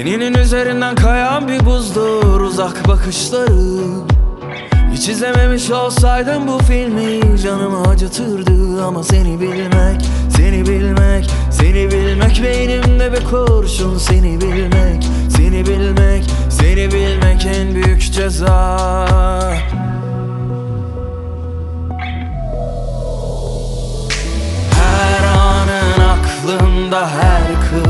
Teninin üzerinden kayan bir buzdur uzak bakışları. Hiç izlememiş olsaydım bu filmi canımı acıtırdı. Ama seni bilmek, seni bilmek, seni bilmek Beynimde bir kurşun. Seni bilmek, seni bilmek, seni bilmek en büyük ceza. Her anın aklımda her kıvrımın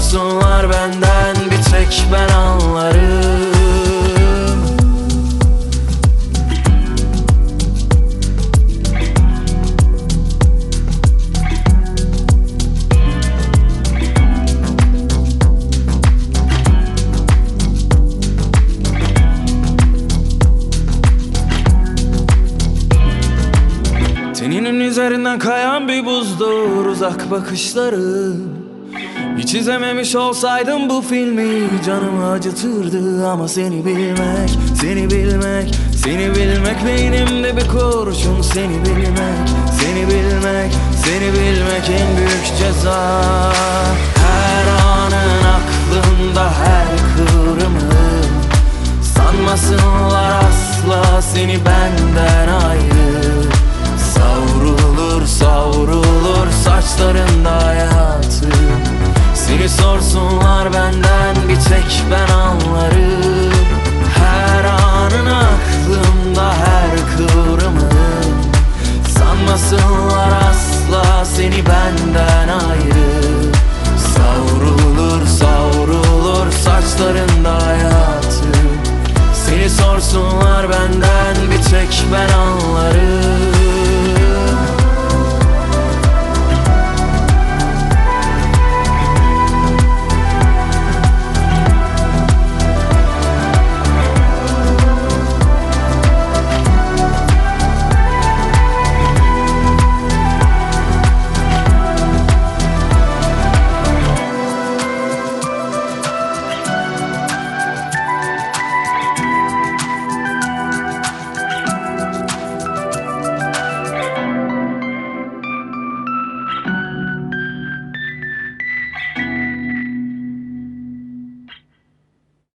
sorsunlar benden bir tek ben anlarım. Teninin üzerinden kayan bir buzdur uzak bakışları Hiç izlememiş olsaydım bu filmi canımı acıtırdı Ama seni bilmek, seni bilmek, seni bilmek Beynimde bir kurşun seni bilmek, seni bilmek, seni bilmek en büyük ceza. Her anın aklımda her kıvrımın Sanmasınlar asla seni benden ayrı tek ben anlarım. Her anın aklımda her kıvrımı. Sanmasınlar asla seni benden ayrı. Savrulur savrulur saçlarında hayatı. Seni sorsunlar benden bir tek ben anlarım.